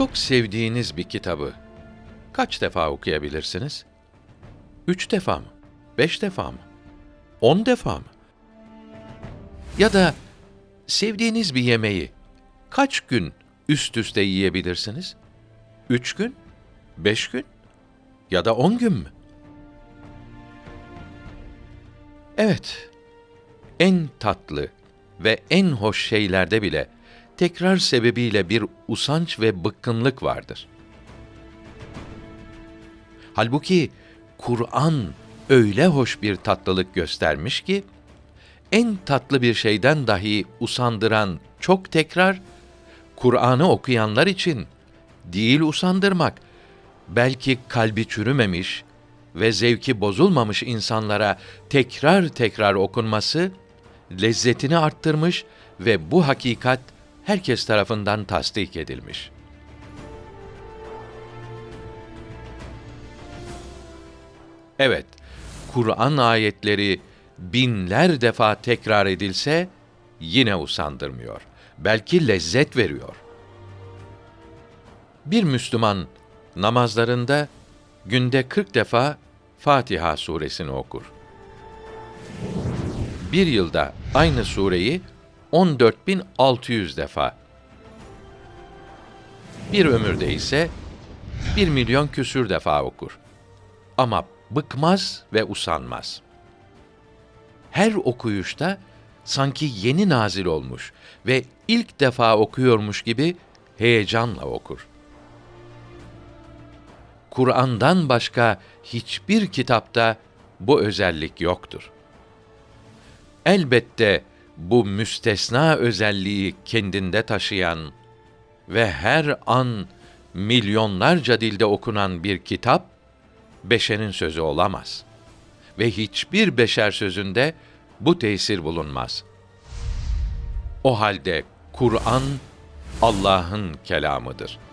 Çok sevdiğiniz bir kitabı kaç defa okuyabilirsiniz? Üç defa mı? Beş defa mı? On defa mı? Ya da sevdiğiniz bir yemeği kaç gün üst üste yiyebilirsiniz? Üç gün? Beş gün? Ya da on gün mü? Evet, en tatlı ve en hoş şeylerde bile tekrar sebebiyle bir usanç ve bıkkınlık vardır. Halbuki Kur'an öyle hoş bir tatlılık göstermiş ki en tatlı bir şeyden dahi usandıran çok tekrar Kur'an'ı okuyanlar için değil usandırmak, belki kalbi çürümemiş ve zevki bozulmamış insanlara tekrar tekrar okunması lezzetini arttırmış ve bu hakikat herkes tarafından tasdik edilmiş. Evet, Kur'an ayetleri binler defa tekrar edilse yine usandırmıyor. Belki lezzet veriyor. Bir Müslüman namazlarında günde 40 defa Fatiha suresini okur. Bir yılda aynı sureyi 14.600 defa. Bir ömürde ise 1 milyon küsür defa okur. Ama bıkmaz ve usanmaz. Her okuyuşta sanki yeni nazil olmuş ve ilk defa okuyormuş gibi heyecanla okur. Kur'an'dan başka hiçbir kitapta bu özellik yoktur. Elbette bu müstesna özelliği kendinde taşıyan ve her an milyonlarca dilde okunan bir kitap beşerin sözü olamaz ve hiçbir beşer sözünde bu tesir bulunmaz. O halde Kur'an Allah'ın kelamıdır.''